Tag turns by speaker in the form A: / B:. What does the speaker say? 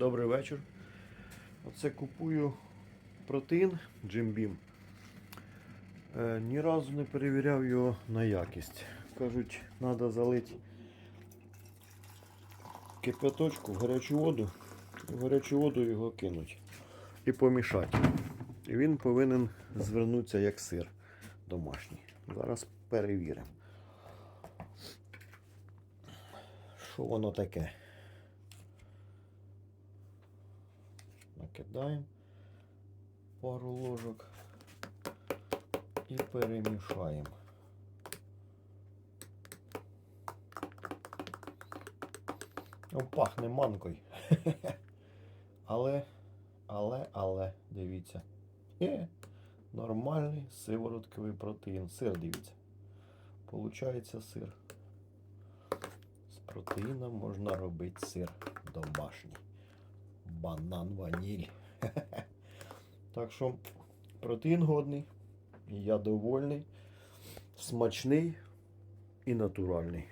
A: добрий вечір. Оце купую протеїн Jim Beam. Е, ні разу не перевіряв його на якість. Кажуть, треба залити кипяточку в гарячу воду, в гарячу воду його кинуть і помішати. І він повинен звернутися як сир домашній. Зараз перевіримо. Що воно таке? Накидаємо пару ложок і перемішаємо. О, пахне манкою. Але, але, але, дивіться. Є нормальний сиворотковий протеїн. Сир, дивіться. Получається сир. З протеїном можна робити сир домашній. Банан ваніль. Так що протеїн годний. Я довольний, смачний і натуральний.